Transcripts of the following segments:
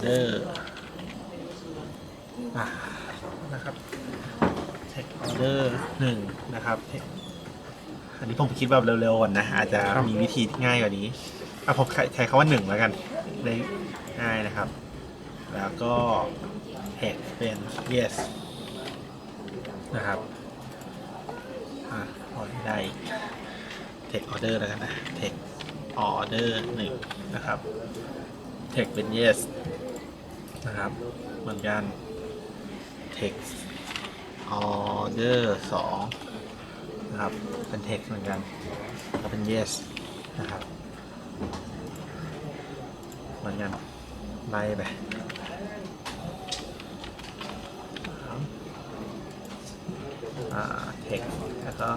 order อะนะครับ take order หนึ่งนะครับ Take- อันนี้ผมคิดแบบเร็วๆก่อนนะ อาจจะครับมีวิธีที่ง่ายกว่านี้อะผมใช้คำว่าหนึ่งแล้วกันได้ง่ายนะครับ แล้วก็ take เป็น yes นะครับอะพอได้ take order แล้วกันนะ take order หนึ่งนะครับ take เป็น yes นะครับ เหมือนกัน take order สองนะครับ เป็น text เหมือนกันก็เป็น yes นะครับ เหมือนกันไล่ไปสามอ่า text แล้วก็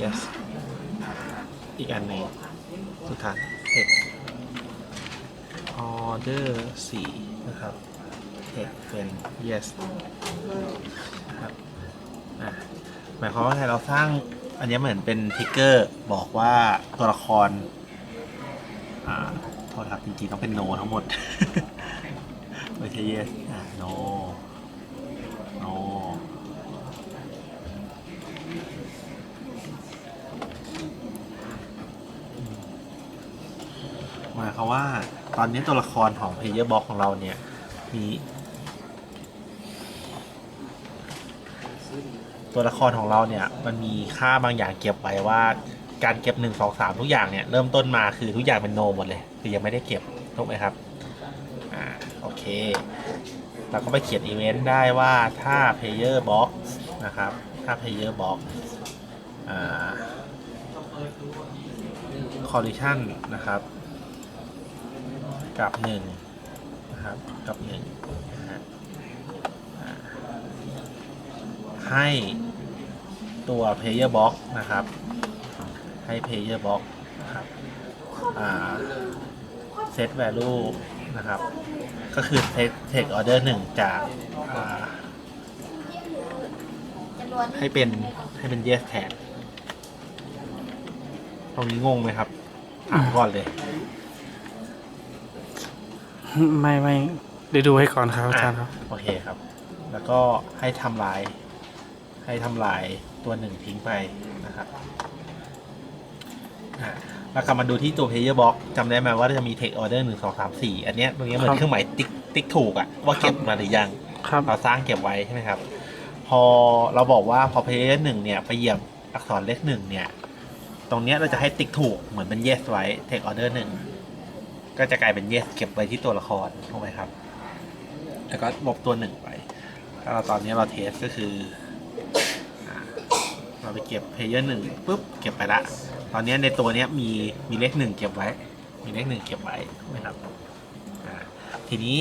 yes อีกอันหนึ่งสุดท้าย text order สี่ นะครับ text เป็น yes ครับอะหมายความว่าไงเราสร้างอันนี้เหมือนเป็นทิกเกอร์บอกว่าตัวละครอ่าโทษครับจริงๆต้องเป็น no ทั้งหมด ไม่ใช่ yes อ่า no no หมายความว่า ตอนนี้ตัวละครของ Player Box ของเราเนี่ย มี ตัวละครของเราเนี่ย มันมีค่าบางอย่างเก็บไว้ว่าการเก็บหนึ่งสองสามทุกอย่างเนี่ย เริ่มต้นมาคือทุกอย่างเป็นโนหมดเลย คือยังไม่ได้เก็บถูกไหมครับอ่าโอเค เราก็ไปเขียนอีเวนต์ได้ว่าถ้า Player Box นะครับ ถ้า Player Box อ่า collision นะครับ กับหนึ่งนะครับกับหนึ่งนะฮะให้ตัว player box นะครับ ให้ player box นะครับอ่า set value นะครับ ก็คือ take take order หนึ่งจากอ่าให้เป็นให้เป็น yes แทนตรงนี้งงไหมครับ ถามก่อนเลย ไม่ไม่เดี๋ยวดูให้ก่อนครับอาจารย์ครับ โอเคครับ แล้วก็ให้ทำลาย ให้ทำลายตัวหนึ่งทิ้งไปนะครับอะแล้วกลับมาดูที่ตัว player box จำได้ไหมว่าจะมี take order หนึ่งสองสามสี่อันเนี้ยตรงนี้เหมือครันบ เครื่องหมายติ๊กติ๊กถูกอะว่าเก็บมาหรือยัง ครับ เราสร้างเก็บไว้ใช่ไหมครับ พอเราบอกว่าพอ player หนึ่งเนี่ยไปเหยียบอักษรเลขหนึ่งเนี่ย ตรงเนี้ยเราจะให้ติ๊กถูกเหมือนเป็น yes ไว้ take order หนึ่ง ก็จะกลายเป็น yes เก็บไว้ที่ตัวละครถูกไหมครับ แล้วก็ลบตัวหนึ่งไปถ้าเราตอนนี้เราเทสก็คืออเราไปเก็บ player หนึ่งปุ๊บเก็บไปละ ตอนนี้ในตัวนี้มีมีเลขหนึ่งเก็บไว้ มีเลขหนึ่งเก็บไว้ถูกไหมครับทีนี้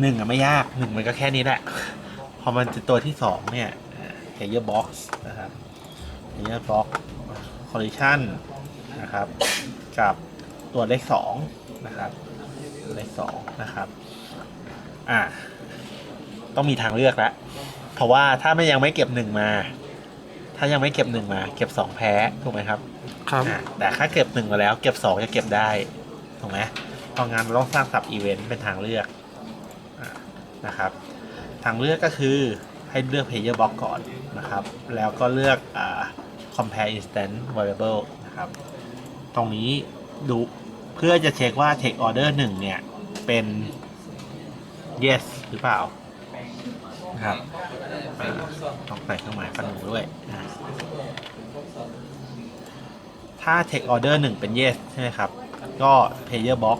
หนึ่งอะไม่ยากหนึ่งมันก็แค่นี้แหละ พอมันจะตัวที่สองเนี่ยอ่า player box นะครับ player box collision นะครับ กับตัวเลขสอง นะครับเลขสองนะครับ อ่า ต้องมีทางเลือกแล้วเพราะว่าถ้าไม่ยังไม่เก็บหนึ่งมา ถ้ายังไม่เก็บหนึ่งมา เก็บสองแพ้ถูกไหมครับครับอ่าแต่ถ้าเก็บหนึ่งมาแล้ว เก็บสองจะเก็บได้ถูกไหมเพราะงั้นเราต้องสร้างสับอีเวนต์เป็นทางเลือกอานะครับ ทางเลือกก็คือให้เลือก player box ก่อนนะครับ แล้วก็เลือกอ่า compare instant variable นะครับ ตรงนี้ดู เพื่อจะเช็คว่า take order หนึ่งเนี่ย เป็น yes หรือเปล่านะครับอ่าต้องใส่เครื่องหมายฟันหนูด้วยอ่าถ้า take order หนึ่งเป็น yes ใช่ไหมครับ ก็ player box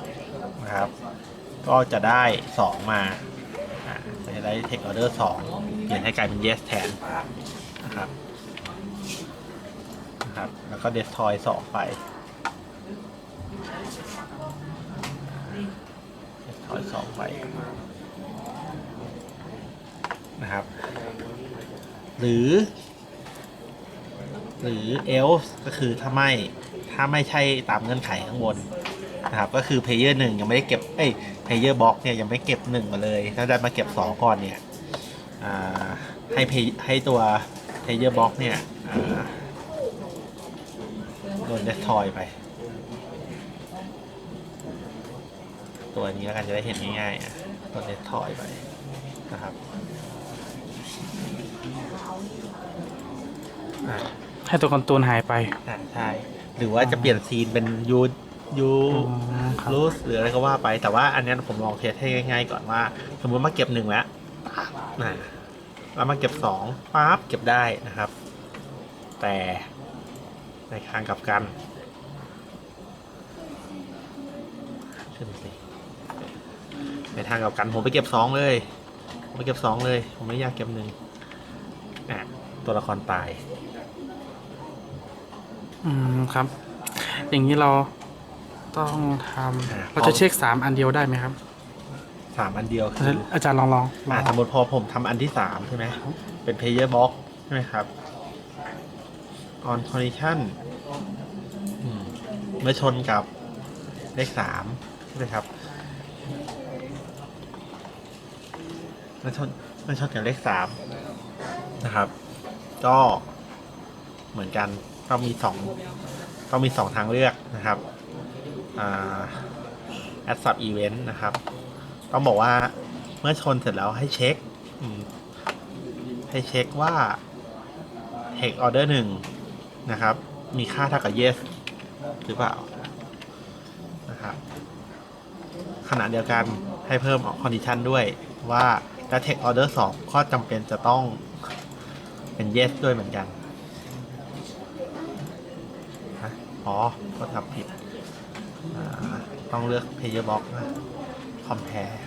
นะครับ ก็จะได้ 2 มาอ่าก็จะได้ take order 2 เปลี่ยนให้กลายเป็น yes แทนนะครับนะครับ แล้วก็ destroy 2 ไป destroy 2ไปนะครับ หรือ หรือ else ก็คือถ้าไม่ ถ้าไม่ใช่ตามเงื่อนไขข้างบนนะครับก็คือ player หนึ่งยังไม่ได้เก็บเอ้ย player box เนี่ยยังไม่เก็บหนึ่งมาเลย ถ้าได้มาเก็บสองก่อนเนี่ยให้ให้ตัว player box เนี่ยโดน destroy ไป โด ตัวนี้แล้วกันจะได้เห็นง่ายๆอะตัวเน็ตถอยไปนะครับอะให้ตัวคอนตูนหายไป อะใช่หรือว่าจะเปลี่ยนซีนเป็นยูยูอืมครับ รูสหรืออะไรก็ว่าไป แต่ว่าอันเนี้ยผมลองเทสให้ง่ายๆก่อนว่า สมมติมาเก็บหนึ่งแล้วนะแล้วมาเก็บสองปั๊บเก็บได้นะครับ แต่ในทางกลับกันขึ้นสิ ในทางกลับกันผมไปเก็บสองเลยผมไปเก็บสองเลย ผมไม่อยากเก็บหนึ่งอะตัวละครตาย อืมครับ อย่างนี้เราต้องทอ่าำเราจะเช็คสามอันเดียวได้ไหมครับ สามอันเดียวคืออาจารย์ลองลองลอ่าองสมมติพอผมทำอันที่สามใช่ไหมเป็น player box ใช่ไหมครับ on condition อืมเมื่อชนกับเลขสามใช่ไหมครับ เมื่อชนเมื่อชนกับเลขสามนะครับ ก็เหมือนกันต้องมีสองต้องมีสองทางเลือกนะครับอ่า add sub event นะครับ ต้องบอกว่าเมื่อชนเสร็จแล้วให้เช็คอืมให้เช็คว่า hex order หนึ่งนะครับ มีค่าเท่ากับ yes หรือเปล่านะครับขณะเดียวกันให้เพิ่ม condition ด้วยว่า ถ้า text order 2ก็จำเป็นจะต้องเป็น yes ด้วยเหมือนกันฮะอ๋อ ก็ทำผิด ต้องเลือก player box นะ compare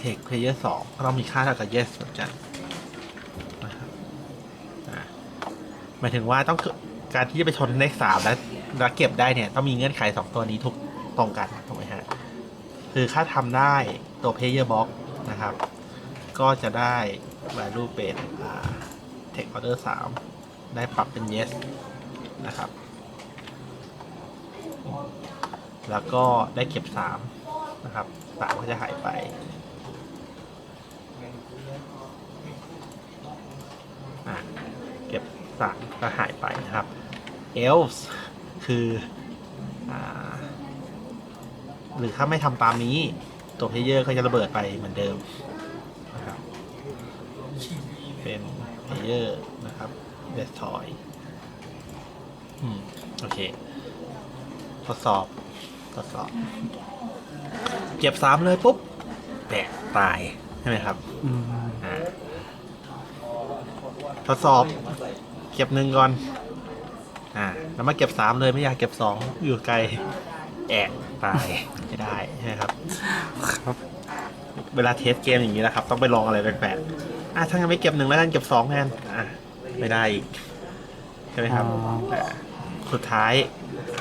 text player 2 ก็ต้องมีค่าเท่ากับ yes เหมือนกันนะครับหมายถึงว่าต้องการที่จะไปชนเลขสามแล้วแล้วเก็บได้เนี่ย ต้องมีเงื่อนไขสองตัวนี้ทุกตรงกันถูกไหมฮะ คือค่าทำได้ตัว player box นะครับ ก็จะได้ value เป็นอ่า text order 3 ได้ปรับเป็น yes นะครับ แล้วก็ได้เก็บ 3 นะครับ 3 ก็จะหายไป เก็บ 3 ก็หายไปนะครับ else คืออหรือถ้าไม่ทำตามนี้ ตัวเพลเยอร์ก็จะระเบิดไปเหมือนเดิมนะครับเป็นเพลเยอร์นะครับ destroy อืมโอเค ทดสอบ ทดสอบ เก็บสามเลยปุ๊บแตกตาย ใช่ไหมครับ อืมอ่าทดสอบ เก็บหนึ่งก่อน อ่า แล้วมาเก็บสามเลยไม่อยากเก็บสองอยู่ไกล แอกตายไม่ได้ใช่ไหมครับ ครับ เวลาเทสเกมอย่างนี้นะครับ ต้องไปลองอะไรแปลกๆอะถ้างั้นไม่เก็บหนึ่งแล้วกันเก็บสองแทนอะไม่ได้อีกใช่ไหมครับอ๋อแต่สุดท้าย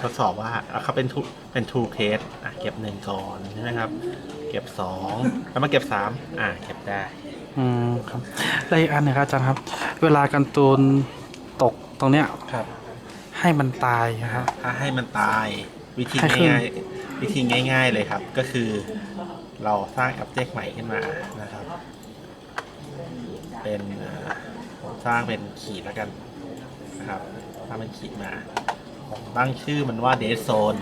ทดสอบว่าอะเขาเป็นทูเป็นทูเคสอะเก็บหนึ่งก่อนใช่ไหมครับ เก็บสองแล้วมาเก็บสามอะเก็บได้อืมครับแล้วอีกอันหนึงครับอาจารย์ครับ เวลาการ์ตูนตกตรงเนี้ยครับ ให้มันตายนะครับ ถ้าให้มันตาย วิธีให้ขึ้นง่ายๆวิธีง่าย ๆ เลยครับ ก็คือเราสร้าง object ใหม่ขึ้นมานะครับ เป็นเอ่อผมสร้างเป็นขีดแล้วกันนะครับสร้างเป็นขีดมาผมตั้งชื่อมันว่า dead zone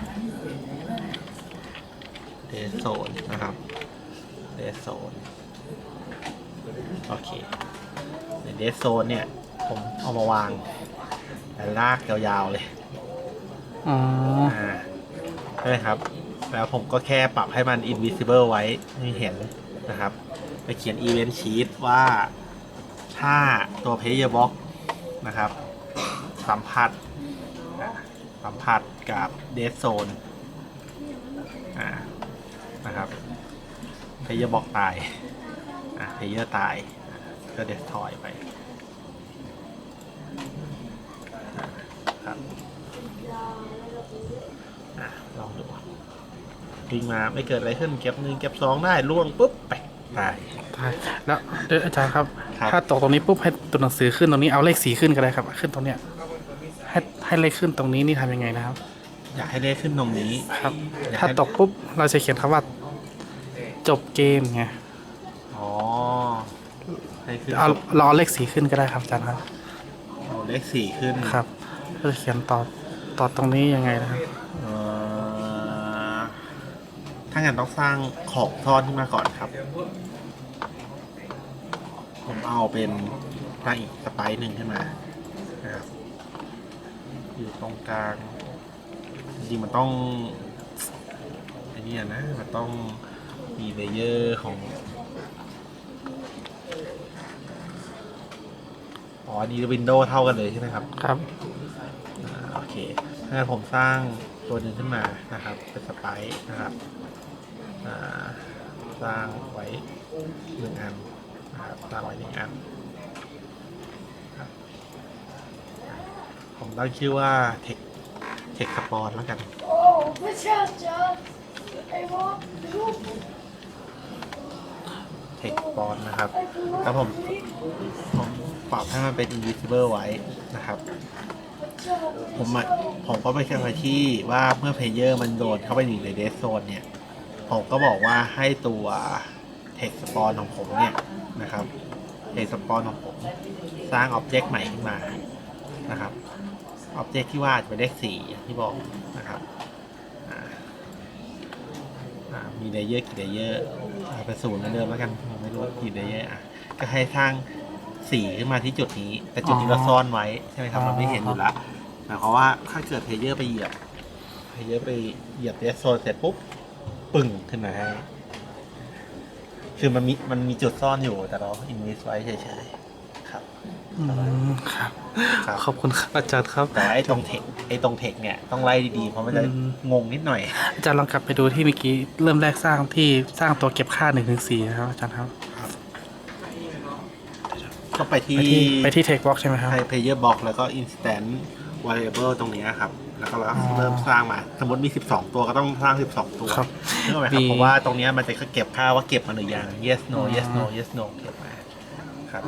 dead zone นะครับ dead zone โอเคใน dead zone เนี่ย ผมเอามาวางแล้วลากยาวๆเลย อ๋ออ่า ใช่ไหมครับ แล้วผมก็แค่ปรับให้มัน invisible ไว้ให้เห็นนะครับ ไปเขียน event sheet ว่าถ้าตัว player box นะครับ สัมผัสสัมผัสกับ dead zone อ่านะครับ player box ตายอ่า player ตาย ก็ destroy ไปครับ อะลองดู วิ่งมาไม่เกิดอะไรขึ้นเก็บหนึ่งเก็บสองได้ล่วงปุ๊บไปตายตายแล้วเดี๋ยวอาจารย์ครับ ครับ ถ้าตกตรงนี้ปุ๊บให้ตัวหนังสือขึ้นตรงนี้เอาเลขสีขึ้นก็ได้ครับ ขึ้นตรงเนี้ยให้ให้เลขขึ้นตรงนี้นี่ทำยังไงนะครับ อยากให้เลขขึ้นตรงนี้ครับ อยากให้ถ้าตกปุ๊บเราจะเขียนคำว่า จบเกมไงอ๋อให้ขึ้นเอาเราเอาเลขสีขึ้นก็ได้ครับอาจารย์ครับเอาเลขสี่ขึ้นครับเราจะเขียนต่อต่อตรงนี้ยังไงนะครับเอ่อถ้าางั้นต้องสร้างของซ่อนขึ้นมาก่อนครับ ผมเอาเป็นสร้างอีกสไปซ์หนึ่งขึ้นมานะครับอยู่ตรงกลางจริงๆมันต้องไอ้นี่นะมันต้องมีเลเยอร์ของอ๋ออันนี้วินโดว์เท่ากันเลยใช่ไหมครับ ครับอ่าโอเคถ้างั้นผมสร้างตัวหนึ่งขึ้นมานะครับ เป็นสไปซ์นะครับอ่า สร้างไว้หนึ่งอันนะครับสร้างไว้หนึ่งอันครับผมตั้งชื่อว่าเทคเทคสปอนแล้วกันเทคสปอนนะครับ Hey, come ครับผมผมปรับให้มันเป็น invisible ไว้นะครับ ผมอะผมก็ไปแค่ไว้ที่ว่าเมื่อเพลเยอร์มันโดนเข้าไปอยู่ในเดสโซนเนี่ย ผมก็บอกว่าให้ตัวเทคสปอนของผมเนี่ยนะครับเทคสปอนของผม สร้างอ็อบเจกต์ใหม่ขึ้นมานะครับอ็อบเจกต์ที่ว่าจะเป็นเลขสี่อย่างที่บอกนะครับมีเลเยอร์กี่เลเยอร์เอาเป็นศูนย์เหมือนเดิมแล้วกันผมไม่รู้กี่เลเยอร์อะก็ให้สร้างสีขึ้นมาที่จุดนี้ แต่จุดนี้เราซ่อนไว้ใช่ไหมครับเราไม่เห็นอยู่ล้วหมายความว่าถ้าเกิดเพลเยอร์ไปเหยียบเพลเยอร์ไปเหยียบเดสโซนเสร็จปุ๊บ ปึ่งขึ้นมาให้ คือมันมีมันมีจุดซ่อนอยู่แต่เราอินวิสไว้เฉยๆครับ อืมครับ ครับ ขอบคุณครับอาจารย์ครับ แต่ไอ้ตรงเทคไอ้ตรงเทคเนี่ยต้องไล่ดีๆเพราะมันจะอืม งงนิดหน่อย อาจารย์ลองกลับไปดูที่เมื่อกี้เริ่มแรกสร้างที่สร้างตัวเก็บค่าหนึ่งถึงสี่นะครับอาจารย์ครับก็ไปไปที่ที่ไปที่เทคบล็อกใช่ไหมครับให้ player box แล้วก็ instant variable ตรงเนี้ยครับ แล้วก็เราอ๋อเริ่มสร้างมา สมมติมี 12 ตัวก็ต้องสร้าง 12 ตัวครับนึกออกไหมคมีรับเพราะว่าตรงเนี้ยมันจะเก็บค่าว่าเก็บมาหรือยัง yes no yes no yes no เก็บมาครับ